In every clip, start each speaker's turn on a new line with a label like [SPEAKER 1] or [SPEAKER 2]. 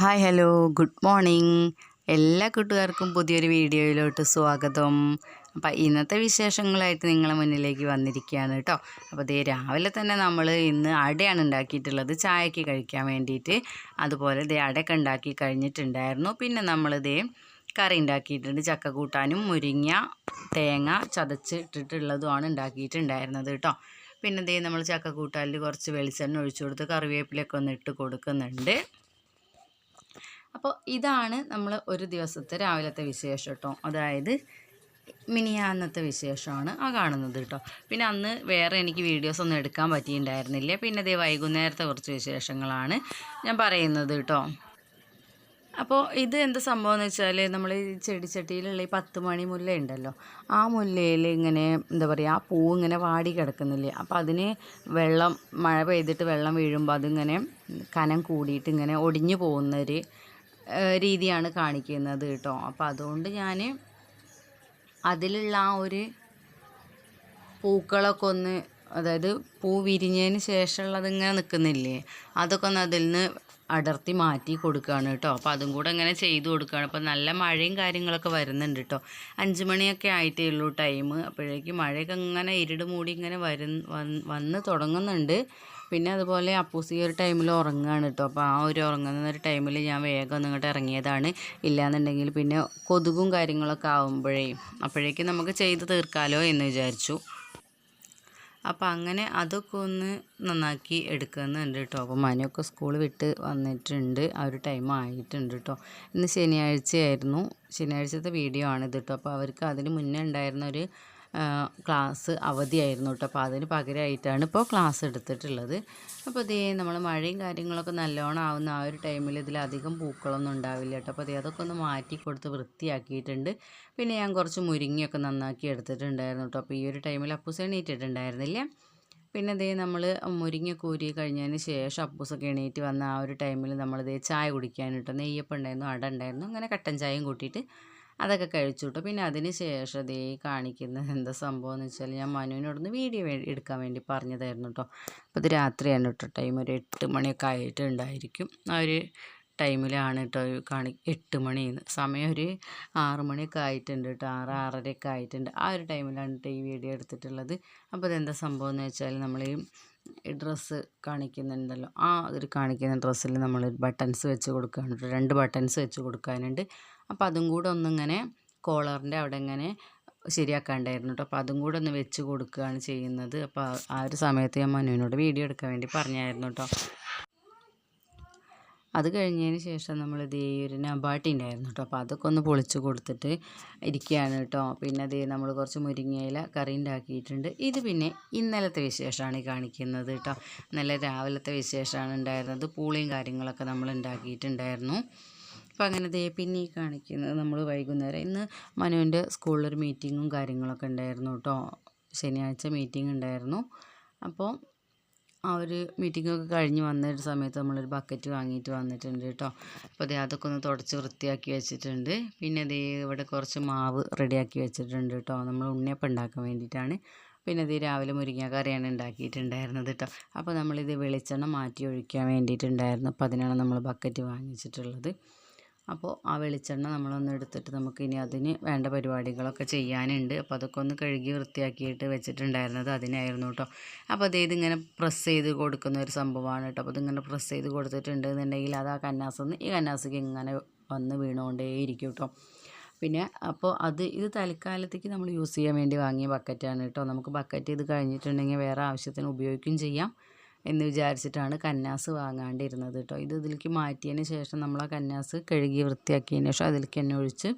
[SPEAKER 1] Hi hello. Good morning. എല്ലാ കൂട്ടുകാർക്കും പുതിയൊരു വീഡിയോയിലോട്ട് സ്വാഗതം. അപ്പം ഇന്നത്തെ വിശേഷങ്ങളായിട്ട് നിങ്ങളെ മുന്നിലേക്ക് വന്നിരിക്കുകയാണ് കേട്ടോ. അപ്പോൾ ദേ രാവിലെ തന്നെ നമ്മൾ ഇന്ന് അടയാണ് ഉണ്ടാക്കിയിട്ടുള്ളത്. ചായക്ക് കഴിക്കാൻ വേണ്ടിയിട്ട്. അതുപോലെ ദേ അടയൊക്കെ ഉണ്ടാക്കി കഴിഞ്ഞിട്ടുണ്ടായിരുന്നു. പിന്നെ നമ്മളിതേ കറി ഉണ്ടാക്കിയിട്ടുണ്ട്. ചക്ക കൂട്ടാനും മുരിങ്ങ തേങ്ങ ചതച്ചിട്ടിട്ടുള്ളതുമാണ് ഉണ്ടാക്കിയിട്ടുണ്ടായിരുന്നത് കേട്ടോ. പിന്നെ ദേ നമ്മൾ ചക്ക കൂട്ടാലിൽ കുറച്ച് വെളിച്ചെണ്ണ ഒഴിച്ചു കൊടുത്ത് കറിവേപ്പിലൊക്കെ ഒന്ന് ഇട്ട് കൊടുക്കുന്നുണ്ട്. അപ്പോൾ ഇതാണ് നമ്മൾ ഒരു ദിവസത്തെ രാവിലത്തെ വിശേഷം കേട്ടോ അതായത് മിനിയാന്നത്തെ വിശേഷമാണ് ആ കാണുന്നത് കേട്ടോ പിന്നെ അന്ന് വേറെ എനിക്ക് വീഡിയോസ് ഒന്നും എടുക്കാൻ പറ്റിയിട്ടുണ്ടായിരുന്നില്ല. പിന്നെ ഇതേ വൈകുന്നേരത്തെ കുറച്ച് വിശേഷങ്ങളാണ് ഞാൻ പറയുന്നത് കേട്ടോ അപ്പോൾ ഇത് എന്ത് സംഭവം എന്ന് വെച്ചാൽ നമ്മൾ ഈ ചെടിച്ചട്ടിയിലുള്ള ഈ പത്ത് മണി മുല്ല ഉണ്ടല്ലോ ആ മുല്ലയിൽ ഇങ്ങനെ എന്താ പറയുക ആ പൂ ഇങ്ങനെ വാടി കിടക്കുന്നില്ലേ? അപ്പോൾ അതിന് വെള്ളം മഴ പെയ്തിട്ട് വെള്ളം വീഴുമ്പോൾ അതിങ്ങനെ കനം കൂടിയിട്ട് ഇങ്ങനെ ഒടിഞ്ഞു പോകുന്നൊരു രീതിയാണ് കാണിക്കുന്നത് കേട്ടോ. അപ്പം അതുകൊണ്ട് ഞാൻ അതിലുള്ള ആ ഒരു പൂക്കളൊക്കെ ഒന്ന് അതായത് പൂ വിരിഞ്ഞതിന് ശേഷമുള്ളത് ഇങ്ങനെ നിൽക്കുന്നില്ലേ? അതൊക്കെ ഒന്ന് അതിൽ നിന്ന് അടർത്തി മാറ്റി കൊടുക്കുകയാണ് കേട്ടോ. അപ്പോൾ അതും കൂടെ ഇങ്ങനെ ചെയ്ത് കൊടുക്കുകയാണ്. അപ്പോൾ നല്ല മഴയും കാര്യങ്ങളൊക്കെ വരുന്നുണ്ട് കേട്ടോ. അഞ്ച് മണിയൊക്കെ ആയിട്ടേ ഉള്ളൂ ടൈം. അപ്പോഴേക്കും മഴയൊക്കെ ഇങ്ങനെ ഇരുട് മൂടി ഇങ്ങനെ വരു വന്ന് വന്ന് തുടങ്ങുന്നുണ്ട്. പിന്നെ അതുപോലെ അപ്പൂസി ഒരു ടൈമിൽ ഉറങ്ങുകയാണ് കേട്ടോ. അപ്പോൾ ആ ഒരു ഉറങ്ങുന്ന ഒരു ടൈമിൽ ഞാൻ വേഗം ഒന്നിങ്ങോട്ട് ഇറങ്ങിയതാണ്. ഇല്ലയെന്നുണ്ടെങ്കിൽ പിന്നെ കൊതുകും കാര്യങ്ങളൊക്കെ ആകുമ്പോഴേ അപ്പോഴേക്കും നമുക്ക് ചെയ്ത് തീർക്കാലോ എന്ന് വിചാരിച്ചു. അപ്പോൾ അങ്ങനെ അതൊക്കെ ഒന്ന് നന്നാക്കി എടുക്കുന്നുണ്ട് കേട്ടോ അപ്പോൾ മനയൊക്കെ സ്കൂൾ വിട്ട് വന്നിട്ടുണ്ട്. ആ ഒരു ടൈം ആയിട്ടുണ്ട് കേട്ടോ ഇന്ന് ശനിയാഴ്ചയായിരുന്നു. ശനിയാഴ്ചത്തെ വീഡിയോ ആണിത് കേട്ടോ അപ്പോൾ അവർക്ക് അതിന് മുന്നേ ഉണ്ടായിരുന്ന ഒരു ക്ലാസ് അവധിയായിരുന്നു കേട്ടോ. അപ്പോൾ അതിന് പകരമായിട്ടാണ് ഇപ്പോൾ ക്ലാസ് എടുത്തിട്ടുള്ളത്. അപ്പോൾ ഇതേ നമ്മൾ മഴയും കാര്യങ്ങളൊക്കെ നല്ലോണം ആവുന്ന ആ ഒരു ടൈമിൽ ഇതിലധികം പൂക്കളൊന്നും ഉണ്ടാവില്ല കേട്ടോ. അപ്പോൾ അതേ അതൊക്കെ ഒന്ന് മാറ്റി കൊടുത്ത് വൃത്തിയാക്കിയിട്ടുണ്ട്. പിന്നെ ഞാൻ കുറച്ച് മുരിങ്ങയൊക്കെ നന്നാക്കി എടുത്തിട്ടുണ്ടായിരുന്നു കേട്ടോ. അപ്പോൾ ഈ ഒരു ടൈമിൽ അപ്പൂസ് എണീറ്റിട്ടുണ്ടായിരുന്നില്ല. പിന്നെ ദേ നമ്മൾ മുരിങ്ങ കൂരി കഴിഞ്ഞതിന് ശേഷം അപ്പൂസൊക്കെ എണീറ്റ് വന്ന ആ ഒരു ടൈമിൽ നമ്മൾ ദേ ചായ കുടിക്കാനിട്ടോ നെയ്യപ്പം ഉണ്ടായിരുന്നു അട ഉണ്ടായിരുന്നു അങ്ങനെ കട്ടൻ ചായയും കൂട്ടിയിട്ട് അതൊക്കെ കഴിച്ചു പിന്നെ അതിന് ശേഷം ദേ കാണിക്കുന്നത് എന്താ സംഭവം എന്ന് വെച്ചാൽ ഞാൻ മനുവിനോടൊന്ന് വീഡിയോ എടുക്കാൻ വേണ്ടി പറഞ്ഞതായിരുന്നു കേട്ടോ അപ്പോൾ ഇത് രാത്രിയാണ് കേട്ടോ ടൈം. ഒരു എട്ട് മണിയൊക്കെ ആയിട്ടുണ്ടായിരിക്കും. ആ ഒരു ടൈമിലാണ് കേട്ടോ കാണി എട്ട് മണിന്ന് സമയം ഒരു ആറ് മണിയൊക്കെ ആയിട്ടുണ്ട് കേട്ടോ ആറ് ആറരയൊക്കെ ആയിട്ടുണ്ട്. ആ ഒരു ടൈമിലാണ് കേട്ടോ ഈ വീഡിയോ എടുത്തിട്ടുള്ളത്. അപ്പോൾ ഇതെന്താ സംഭവം എന്ന് വെച്ചാൽ നമ്മൾ ഈ ഡ്രസ്സ് കാണിക്കുന്നുണ്ടല്ലോ. ആ ഒരു കാണിക്കുന്ന ഡ്രസ്സിൽ നമ്മൾ ബട്ടൺസ് വെച്ച് കൊടുക്കാനുണ്ട് രണ്ട് ബട്ടൺസ് വെച്ച് കൊടുക്കാനുണ്ട്. അപ്പോൾ അതും കൂടെ ഒന്നിങ്ങനെ കോളറിന്റെ അവിടെ ഇങ്ങനെ ശരിയാക്കാണ്ടായിരുന്നു കേട്ടോ അപ്പോൾ അതും കൂടെ ഒന്ന് വെച്ച് കൊടുക്കുകയാണ് ചെയ്യുന്നത്. അപ്പോൾ ആ- ഒരു സമയത്ത് ഞാൻ മനുവിനോട് വീഡിയോ എടുക്കാൻ വേണ്ടി പറഞ്ഞായിരുന്നു കേട്ടോ അത് കഴിഞ്ഞതിന് ശേഷം നമ്മൾ ദേ ഒരു നബാട്ടി ഉണ്ടായിരുന്നു കേട്ടോ അപ്പോൾ അതൊക്കെ ഒന്ന് പൊളിച്ച് കൊടുത്തിട്ട് ഇരിക്കുകയാണ് കേട്ടോ പിന്നെ അതേ നമ്മൾ കുറച്ച് മുരിങ്ങയില കറി ഉണ്ടാക്കിയിട്ടുണ്ട്. ഇത് പിന്നെ ഇന്നലത്തെ വിശേഷമാണ് കാണിക്കുന്നത് കേട്ടോ ഇന്നലെ രാവിലത്തെ വിശേഷമാണ് ഉണ്ടായിരുന്നത്. പൂളിയും കാര്യങ്ങളൊക്കെ നമ്മൾ ഉണ്ടാക്കിയിട്ടുണ്ടായിരുന്നു. അപ്പോൾ അങ്ങനെ ദേ പിന്നെ ഈ കാണിക്കുന്നത് നമ്മൾ വൈകുന്നേരം. ഇന്ന് മനുവിന്റെ സ്കൂളിലൊരു മീറ്റിങ്ങും കാര്യങ്ങളൊക്കെ ഉണ്ടായിരുന്നു കേട്ടോ. ശനിയാഴ്ച മീറ്റിംഗ് ഉണ്ടായിരുന്നു. അപ്പോൾ ആ ഒരു മീറ്റിങ്ങൊക്കെ കഴിഞ്ഞ് വന്ന സമയത്ത് നമ്മളൊരു ബക്കറ്റ് വാങ്ങിയിട്ട് വന്നിട്ടുണ്ട് കേട്ടോ. അപ്പോൾ ദേ അതൊക്കെ ഒന്ന് തുടച്ച് വൃത്തിയാക്കി വെച്ചിട്ടുണ്ട്. പിന്നെ ദേ ഇവിടെ കുറച്ച് മാവ് റെഡിയാക്കി വെച്ചിട്ടുണ്ട് കേട്ടോ. നമ്മൾ ഉണ്ണിയപ്പം ഉണ്ടാക്കാൻ വേണ്ടിയിട്ടാണ്. പിന്നെ ഇത് രാവിലെ മുരിങ്ങാക്കറിയാണ് ഉണ്ടാക്കിയിട്ടുണ്ടായിരുന്നത് കേട്ടോ. അപ്പോൾ നമ്മളിത് വെളിച്ചെണ്ണ മാറ്റി ഒഴിക്കാൻ വേണ്ടിയിട്ടുണ്ടായിരുന്നു. അപ്പോൾ അതിനാണ് നമ്മൾ ബക്കറ്റ് വാങ്ങിച്ചിട്ടുള്ളത്. അപ്പോൾ ആ വെളിച്ചെണ്ണ നമ്മളൊന്ന് എടുത്തിട്ട് നമുക്ക് ഇനി അതിന് വേണ്ട പരിപാടികളൊക്കെ ചെയ്യാനുണ്ട്. അപ്പോൾ അതൊക്കെ ഒന്ന് കഴുകി വൃത്തിയാക്കിയിട്ട് വെച്ചിട്ടുണ്ടായിരുന്നത് അതിനായിരുന്നു കേട്ടോ. അപ്പോൾ അത് ഇങ്ങനെ പ്രസ് ചെയ്ത് കൊടുക്കുന്ന ഒരു സംഭവമാണ് കേട്ടോ. അപ്പോൾ ഇതിങ്ങനെ പ്രസ് ചെയ്ത് കൊടുത്തിട്ടുണ്ട് എന്നുണ്ടെങ്കിൽ അത് ആ കന്നാസെന്ന് ഈ കന്നാസിക്ക് ഇങ്ങനെ വന്ന് വീണുകൊണ്ടേയിരിക്കും കേട്ടോ. പിന്നെ അപ്പോൾ അത് ഇത് തൽക്കാലത്തേക്ക് നമ്മൾ യൂസ് ചെയ്യാൻ വേണ്ടി വാങ്ങിയ ബക്കറ്റാണ് കേട്ടോ. നമുക്ക് ബക്കറ്റ് ഇത് കഴിഞ്ഞിട്ടുണ്ടെങ്കിൽ വേറെ ആവശ്യത്തിന് ഉപയോഗിക്കുകയും ചെയ്യാം. എന്ന് വിചാരിച്ചിട്ടാണ് കന്നാസ് വാങ്ങാണ്ടിരുന്നത് കേട്ടോ. ഇത് ഇതിലേക്ക് മാറ്റിയതിന് ശേഷം നമ്മൾ ആ കന്നാസ് കഴുകി വൃത്തിയാക്കിയതിന് ശേഷം അതിലേക്ക് തന്നെ ഒഴിച്ച്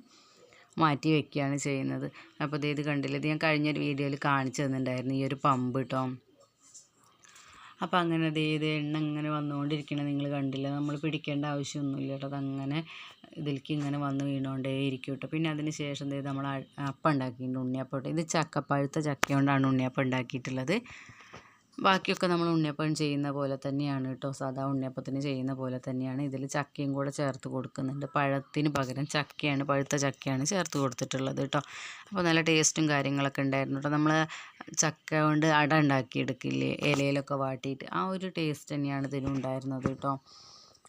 [SPEAKER 1] മാറ്റി വെക്കുകയാണ് ചെയ്യുന്നത്. അപ്പോൾ ദേ ഇത് കണ്ടില്ല? ഇത് ഞാൻ കഴിഞ്ഞൊരു വീഡിയോയിൽ കാണിച്ചു തന്നിട്ടുണ്ടായിരുന്നു. ഈ ഒരു പമ്പ് കേട്ടോ. അപ്പോൾ അങ്ങനെ ഇത് എണ്ണ ഇങ്ങനെ വന്നുകൊണ്ടിരിക്കണേ. നിങ്ങൾ കണ്ടില്ല? നമ്മൾ പിടിക്കേണ്ട ആവശ്യമൊന്നുമില്ല കേട്ടോ. അതങ്ങനെ ഇതിലേക്ക് ഇങ്ങനെ വന്ന് വീണുകൊണ്ടേ ഇരിക്കും കേട്ടോ. പിന്നെ അതിന് ശേഷം ദേ നമ്മൾ അപ്പം ഉണ്ടാക്കിയിട്ടുണ്ട് ഉണ്ണിയപ്പം ഇത് ചക്കപ്പഴുത്ത ചക്ക കൊണ്ടാണ് ഉണ്ണിയപ്പം ഉണ്ടാക്കിയിട്ടുള്ളത്. ബാക്കിയൊക്കെ നമ്മൾ ഉണ്ണിയപ്പം ചെയ്യുന്ന പോലെ തന്നെയാണ് കേട്ടോ. സാധാ ഉണ്ണിയപ്പത്തിന് ചെയ്യുന്ന പോലെ തന്നെയാണ്. ഇതിൽ ചക്കയും കൂടെ ചേർത്ത് കൊടുക്കുന്നുണ്ട്. പഴത്തിന് പകരം ചക്കയാണ് പഴുത്ത ചക്കയാണ് ചേർത്ത് കൊടുത്തിട്ടുള്ളത് കേട്ടോ. അപ്പോൾ നല്ല ടേസ്റ്റും കാര്യങ്ങളൊക്കെ ഉണ്ടായിരുന്നു കേട്ടോ. നമ്മൾ ചക്ക കൊണ്ട് അട ഉണ്ടാക്കിയെടുക്കില്ലേ? ഇലയിലൊക്കെ വാട്ടിയിട്ട് ആ ഒരു ടേസ്റ്റ് തന്നെയാണ് ഇതിനുണ്ടായിരുന്നത് കേട്ടോ.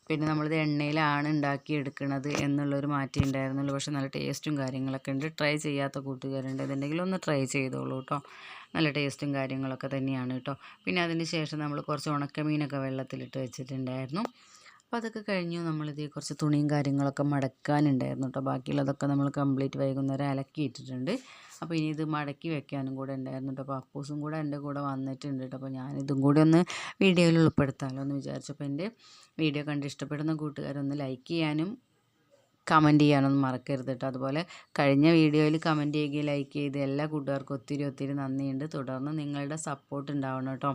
[SPEAKER 1] പിന്നെ നമ്മളിത് എണ്ണയിലാണ് ഉണ്ടാക്കി എടുക്കുന്നത് എന്നുള്ളൊരു മാറ്റം ഉണ്ടായിരുന്നുള്ളൂ. പക്ഷെ നല്ല ടേസ്റ്റും കാര്യങ്ങളൊക്കെ ഉണ്ട്. ട്രൈ ചെയ്യാത്ത കൂട്ടുകാരുണ്ട്. ഇതുണ്ടെങ്കിൽ ഒന്ന് ട്രൈ ചെയ്തോളൂ കേട്ടോ. നല്ല ടേസ്റ്റും കാര്യങ്ങളൊക്കെ തന്നെയാണ് കേട്ടോ. പിന്നെ അതിന് ശേഷം നമ്മൾ കുറച്ച് ഉണക്കമീനൊക്കെ വെള്ളത്തിലിട്ട് വെച്ചിട്ടുണ്ടായിരുന്നു. അപ്പോൾ അതൊക്കെ കഴിഞ്ഞു. നമ്മളിത് കുറച്ച് തുണിയും കാര്യങ്ങളൊക്കെ മടക്കാനുണ്ടായിരുന്നു കേട്ടോ. ബാക്കിയുള്ളതൊക്കെ നമ്മൾ കംപ്ലീറ്റ് വൈകുന്നേരം അലക്കിയിട്ടിട്ടുണ്ട്. അപ്പോൾ ഇനി ഇത് മടക്കി വെക്കാനും കൂടെ ഉണ്ടായിരുന്നു കേട്ടോ അപ്പോൾ അപ്പൂസും കൂടെ എന്റെ കൂടെ വന്നിട്ടുണ്ട് കേട്ടോ അപ്പോൾ ഞാനിതും കൂടി ഒന്ന് വീഡിയോയിൽ ഉൾപ്പെടുത്താമല്ലോ എന്ന് വിചാരിച്ചപ്പോൾ എന്റെ വീഡിയോ കണ്ട് ഇഷ്ടപ്പെടുന്ന കൂട്ടുകാരൊന്ന് ലൈക്ക് ചെയ്യാനും കമന്റ് ചെയ്യാനൊന്നും മറക്കരുത് കേട്ടോ അതുപോലെ കഴിഞ്ഞ വീഡിയോയിൽ കമന്റ് ചെയ്യുക ലൈക്ക് ചെയ്ത് എല്ലാ കൂട്ടുകാർക്കും ഒത്തിരി ഒത്തിരി നന്ദിയുണ്ട്. തുടർന്ന് നിങ്ങളുടെ സപ്പോർട്ട് ഉണ്ടാവണം കേട്ടോ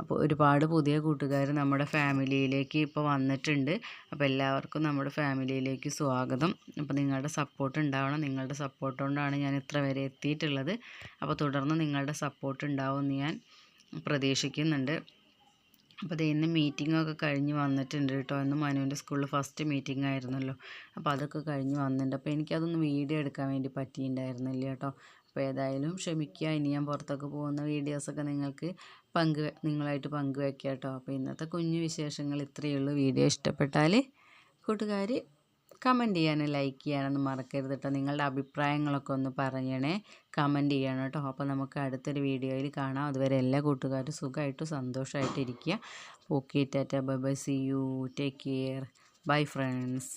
[SPEAKER 1] അപ്പോൾ ഒരുപാട് പുതിയ കൂട്ടുകാർ നമ്മുടെ ഫാമിലിയിലേക്ക് ഇപ്പോൾ വന്നിട്ടുണ്ട്. അപ്പോൾ എല്ലാവർക്കും നമ്മുടെ ഫാമിലിയിലേക്ക് സ്വാഗതം. അപ്പോൾ നിങ്ങളുടെ സപ്പോർട്ട് ഉണ്ടാവണം. നിങ്ങളുടെ സപ്പോർട്ട് കൊണ്ടാണ് ഞാൻ ഇത്ര വരെ എത്തിയിട്ടുള്ളത്. അപ്പോൾ തുടർന്ന് നിങ്ങളുടെ സപ്പോർട്ട് ഉണ്ടാവുമെന്ന് ഞാൻ പ്രതീക്ഷിക്കുന്നുണ്ട്. അപ്പോൾ അതേ ഇന്ന് മീറ്റിങ്ങൊക്കെ കഴിഞ്ഞ് വന്നിട്ടുണ്ട് കേട്ടോ. ഇന്ന് മനുവിന്റെ സ്കൂളിൽ ഫസ്റ്റ് മീറ്റിംഗ് ആയിരുന്നല്ലോ. അപ്പോൾ അതൊക്കെ കഴിഞ്ഞ് വന്നിട്ടുണ്ട്. അപ്പോൾ എനിക്കതൊന്ന് വീഡിയോ എടുക്കാൻ വേണ്ടി പറ്റിയിട്ടുണ്ടായിരുന്നില്ല കേട്ടോ. അപ്പോൾ ഏതായാലും ക്ഷമിക്കുക. ഇനി ഞാൻ പുറത്തൊക്കെ പോകുന്ന വീഡിയോസൊക്കെ നിങ്ങൾക്ക് പങ്ക് നിങ്ങളായിട്ട് പങ്കുവെക്കാം കേട്ടോ. അപ്പോൾ ഇന്നത്തെ കുഞ്ഞു വിശേഷങ്ങൾ ഇത്രയേ ഉള്ളൂ. വീഡിയോ ഇഷ്ടപ്പെട്ടാൽ കൂട്ടുകാർ കമന്റ് ചെയ്യാനും ലൈക്ക് ചെയ്യാനൊന്നും മറക്കരുത് കേട്ടോ നിങ്ങളുടെ അഭിപ്രായങ്ങളൊക്കെ ഒന്ന് പറയണേ. കമന്റ് ചെയ്യണം കേട്ടോ അപ്പോൾ നമുക്ക് അടുത്തൊരു വീഡിയോയിൽ കാണാം. അതുവരെ എല്ലാ കൂട്ടുകാരും സുഖമായിട്ട് സന്തോഷമായിട്ടിരിക്കുക. Okay tata bye bye see you take care bye friends